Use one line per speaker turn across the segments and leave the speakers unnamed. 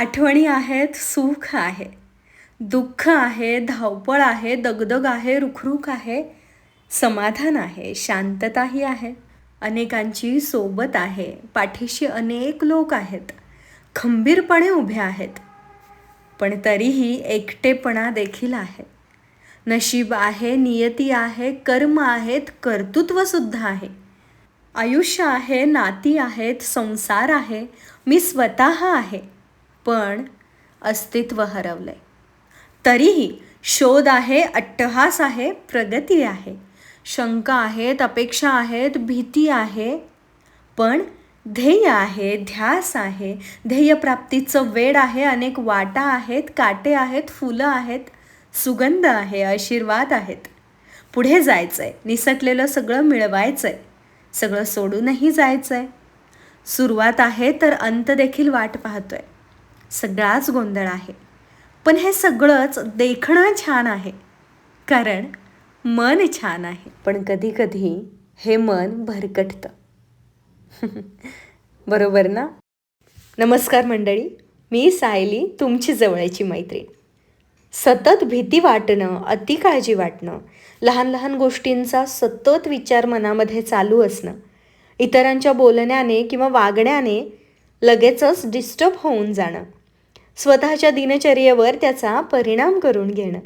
आठवणी आहेत सुख आहे. दुःख आहे धावपळ आहे दगदग आहे रुखरुख आहे समाधान आहे शांतताही आहे. अनेकांची सोबत आहे. पाठीशी अनेक लोक आहेत. खंबीरपणे उभे आहेत. पण तरीही एकटेपणा देखील आहे. नशीब आहे नियती आहे कर्म आहेत कर्तृत्वसुद्धा आहे. आयुष्य आहे नाती आहेत संसार आहे. मी स्वतः आहे. पण अस्तित्व हरवलंय. तरीही शोध आहे अट्टहास आहे प्रगती आहे. शंका आहेत अपेक्षा आहेत भीती आहे पण ध्येय आहे ध्यास आहे. ध्येयप्राप्तीचं वेड आहे अनेक वाटा आहेत काटे आहेत फुलं आहेत सुगंध आहे आशीर्वाद आहेत. पुढे जायचं आहे निसटलेलं सगळं मिळवायचं आहे सगळं सोडूनही जायचं आहे सुरुवात आहे तर अंत देखील वाट पाहतोय. सगळाच गोंधळ आहे. पण हे सगळंच देखणं छान आहे. कारण मन छान आहे. पण कधी कधी हे मन भरकटतं. बरोबर ना? नमस्कार मंडळी मी सायली तुमची जवळची मैत्रीण. सतत भीती वाटणं अति काळजी वाटणं लहान लहान गोष्टींचा सतत विचार मनामध्ये चालू असणं इतरांच्या बोलण्याने किंवा वागण्याने लगेचच डिस्टर्ब होऊन जाणं स्वतःच्या दिनचर्येवर त्याचा परिणाम करून घेणं.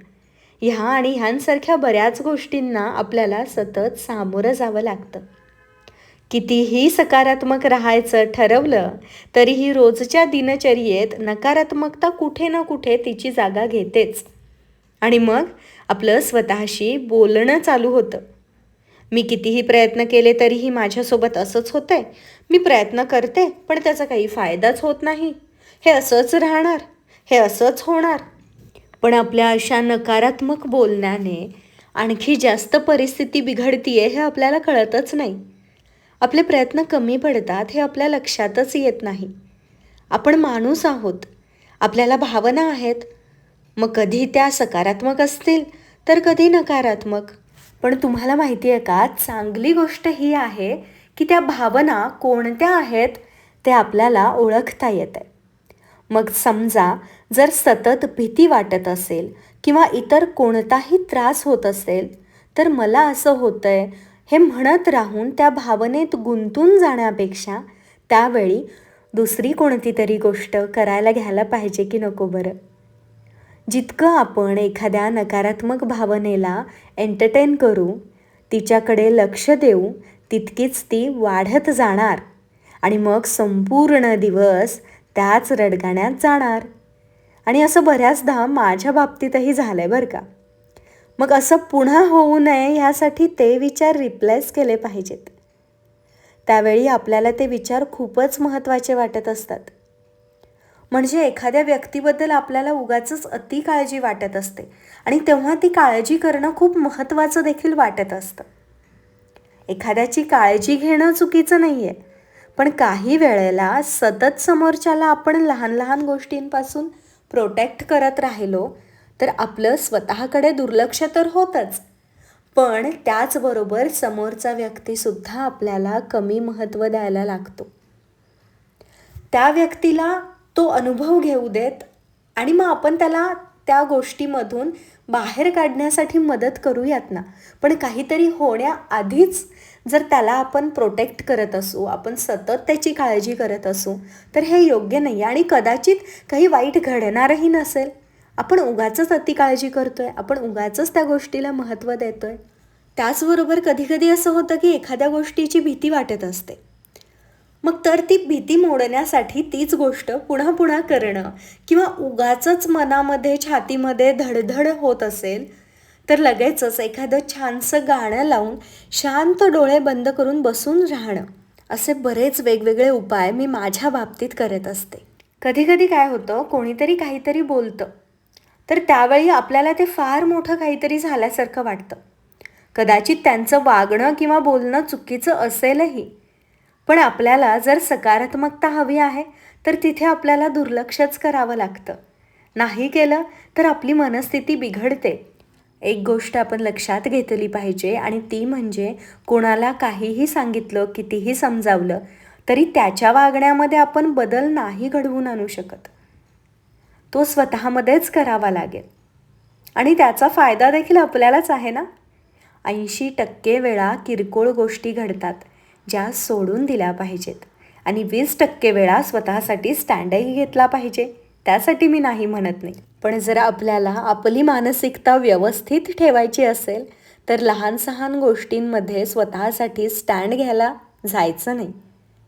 ह्या आणि ह्यांसारख्या बऱ्याच गोष्टींना आपल्याला सतत सामोरं जावं लागतं. कितीही सकारात्मक राहायचं ठरवलं तरीही रोजच्या दिनचर्येत नकारात्मकता कुठे ना कुठे तिची जागा घेतेच. आणि मग आपलं स्वतःशी बोलणं चालू होतं. मी कितीही प्रयत्न केले तरीही माझ्यासोबत असंच होतंय. मी प्रयत्न करते पण त्याचा काही फायदाच होत नाही. हे असंच राहणार हे असंच होणार. पण आपल्या अशा नकारात्मक बोलण्याने आणखी जास्त परिस्थिती बिघडतीये हे आपल्याला कळतच नाही. आपले प्रयत्न कमी पडतात हे आपल्या लक्षातच येत नाही. आपण माणूस आहोत आपल्याला भावना आहेत. मग कधी त्या सकारात्मक असतील तर कधी नकारात्मक. पण तुम्हाला माहिती आहे का चांगली गोष्ट ही आहे की त्या भावना कोणत्या आहेत ते आपल्याला ओळखता येत आहे मग समजा जर सतत भीती वाटत असेल किंवा इतर कोणताही त्रास होत असेल तर मला असं होतं आहे हे म्हणत राहून त्या भावनेत गुंतून जाण्यापेक्षा त्यावेळी दुसरी कोणती तरी गोष्ट करायला घ्यायला पाहिजे की नको बरं? जितकं आपण एखाद्या नकारात्मक भावनेला एंटरटेन करू तिच्याकडे लक्ष देऊ तितकीच ती वाढत जाणार. आणि मग संपूर्ण दिवस त्याच रडगाण्यात जाणार. आणि असं बऱ्याचदा माझ्या बाबतीतही झालं आहे बरं का. मग असं पुन्हा होऊ नये ह्यासाठी ते विचार रिप्लेस केले पाहिजेत. त्यावेळी आपल्याला ते विचार खूपच महत्त्वाचे वाटत असतात. म्हणजे एखाद्या व्यक्तीबद्दल आपल्याला उगाच अति काळजी वाटत असते. आणि तेव्हा ती काळजी करणं खूप महत्त्वाचं देखील वाटत असतं. एखाद्याची काळजी घेणं चुकीचं नाही आहे पण काही वेळेला सतत समोरच्याला आपण लहान लहान गोष्टींपासून प्रोटेक्ट करत राहिलो तर आपलं स्वतःकडे दुर्लक्ष तर होतंच. पण त्याचबरोबर समोरचा व्यक्तीसुद्धा आपल्याला कमी महत्त्व द्यायला लागतो. त्या व्यक्तीला तो अनुभव घेऊ देत आणि मग आपण त्याला त्या गोष्टीमधून बाहेर काढण्यासाठी मदत करूयात ना. पण काहीतरी होण्याआधीच जर त्याला आपण प्रोटेक्ट करत असू आपण सतत त्याची काळजी करत असू तर हे योग्य नाही. आणि कदाचित काही वाईट घडणारही नसेल. आपण उगाच अति काळजी करतो आहे आपण उगाच त्या गोष्टीला महत्त्व देतो आहे त्याचबरोबर कधीकधी असं होतं की एखाद्या गोष्टीची भीती वाटत असते. मग तर ती भीती मोडण्यासाठी तीच गोष्ट पुन्हा पुन्हा करणं किंवा उगाच मनामध्ये छातीमध्ये धडधड होत असेल तर लगेचच एखादं छानसं गाणं लावून शांत डोळे बंद करून बसून राहणं. असे बरेच वेगवेगळे उपाय मी माझ्या बाबतीत करत असते. कधीकधी काय होतं कोणीतरी काहीतरी बोलतं. तर त्यावेळी आपल्याला ते फार मोठं काहीतरी झाल्यासारखं वाटतं. कदाचित त्यांचं वागणं किंवा बोलणं चुकीचं असेलही पण आपल्याला जर सकारात्मकता हवी आहे तर तिथे आपल्याला दुर्लक्षच करावं लागतं. नाही केलं तर आपली मनस्थिती बिघडते. एक गोष्ट आपण लक्षात घेतली पाहिजे आणि ती म्हणजे कोणाला काहीही सांगितलं कितीही समजावलं तरी त्याच्या वागण्यामध्ये आपण बदल नाही घडवून आणू शकत. तो स्वतःमध्येच करावा लागेल. आणि त्याचा फायदा देखील आपल्यालाच आहे ना? ऐंशी टक्के वेळा किरकोळ गोष्टी घडतात. ज्या सोडून दिल्या पाहिजेत. आणि वीस टक्के वेळा स्वतःसाठी स्टँडही घेतला पाहिजे. त्यासाठी मी नाही म्हणत नाही. पण जर आपल्याला आपली मानसिकता व्यवस्थित ठेवायची असेल तर लहान सहान गोष्टींमध्ये स्वतःसाठी स्टँड घ्यायला जायचं नाही.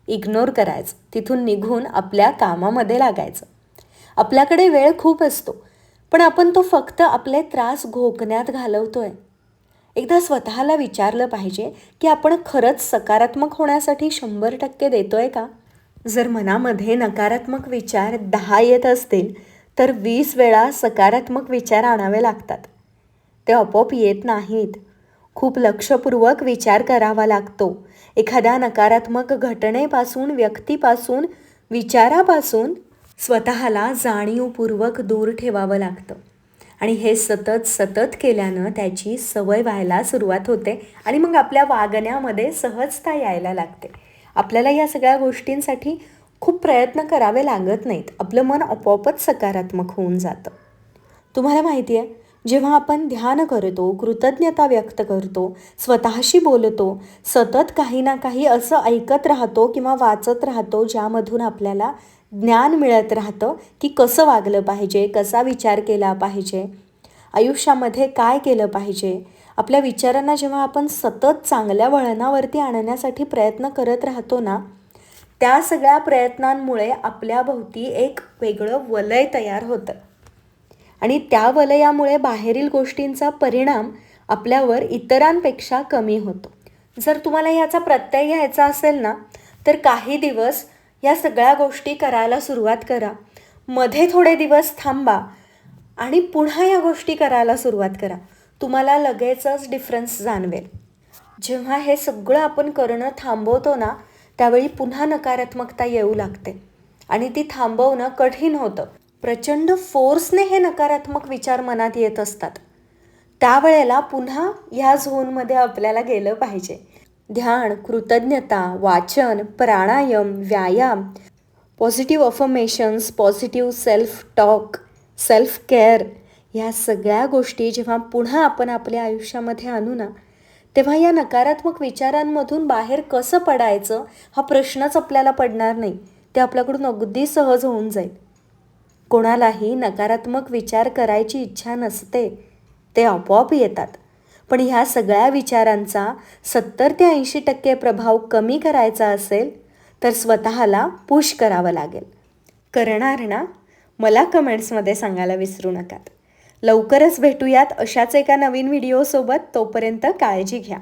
इग्नोर करायचं. तिथून निघून आपल्या कामामध्ये लागायचं. आपल्याकडे वेळ खूप असतो. पण आपण तो फक्त आपले त्रास घोकण्यात घालवतो आहे एकदा स्वतःला विचारलं पाहिजे की आपण खरंच सकारात्मक होण्यासाठी शंभर टक्के देतोय का? जर मनामध्ये नकारात्मक विचार दहा येत असतील तर वीस वेळा सकारात्मक विचार आणावे लागतात. ते आपोआप येत नाहीत. खूप लक्षपूर्वक विचार करावा लागतो. एखाद्या नकारात्मक घटनेपासून व्यक्तीपासून विचारापासून स्वतःला जाणीवपूर्वक दूर ठेवावं लागतं. आणि हे सतत सतत केल्यानं त्याची सवय व्हायला सुरुवात होते आणि मग आपल्या वागण्यामध्ये सहजता यायला लागते. आपल्याला या सगळ्या गोष्टींसाठी खूप प्रयत्न करावे लागत नाहीत. आपलं मन आपोआपच सकारात्मक होऊन जातं. तुम्हाला माहिती आहे जेव्हा आपण ध्यान करतो कृतज्ञता व्यक्त करतो स्वतःशी बोलतो सतत काही ना काही असं ऐकत राहतो किंवा वाचत राहतो ज्यामधून आपल्याला ज्ञान मिळत राहतं की कसं वागलं पाहिजे कसा विचार केला पाहिजे आयुष्यामध्ये काय केलं पाहिजे आपल्या विचारांना जेव्हा आपण सतत चांगल्या वळणावरती आणण्यासाठी प्रयत्न करत राहतो ना त्या सगळ्या प्रयत्नांमुळे आपल्याभोवती एक वेगळं वलय तयार होतं. आणि त्या वलयामुळे बाहेरील गोष्टींचा परिणाम आपल्यावर इतरांपेक्षा कमी होतो. जर तुम्हाला ह्याचा प्रत्यय घ्यायचा असेल ना तर काही दिवस या सगळ्या गोष्टी करायला सुरुवात करा. मध्ये थोडे दिवस थांबा आणि पुन्हा या गोष्टी करायला सुरुवात करा. तुम्हाला लगेचच डिफरन्स जाणवेल. जेव्हा हे सगळं आपण करणं थांबवतो ना त्यावेळी पुन्हा नकारात्मकता येऊ लागते. आणि ती थांबवणं कठीण होतं. प्रचंड फोर्सने हे नकारात्मक विचार मनात येत असतात. त्यावेळेला पुन्हा ह्या झोनमध्ये आपल्याला गेलं पाहिजे. ध्यान कृतज्ञता वाचन प्राणायाम व्यायाम positive affirmations positive self talk self care ह्या सगळ्या गोष्टी जेव्हा पुन्हा आपण आपल्या आयुष्यामध्ये आणू ना तेव्हा या नकारात्मक विचारांमधून बाहेर कसं पडायचं हा प्रश्नच आपल्याला पडणार नाही. ते आपल्याकडून अगदी सहज होऊन जाईल. कोणालाही नकारात्मक विचार करायची इच्छा नसते ते आपोआप येतात. पण ह्या सगळ्या विचारांचा सत्तर ते ऐंशी टक्के प्रभाव कमी करायचा असेल तर स्वतःला पुश करावं लागेल. करणार ना मला कमेंट्समध्ये सांगायला विसरू नका. लवकरच भेटूयात अशाच एका नवीन व्हिडिओसोबत तोपर्यंत काळजी घ्या.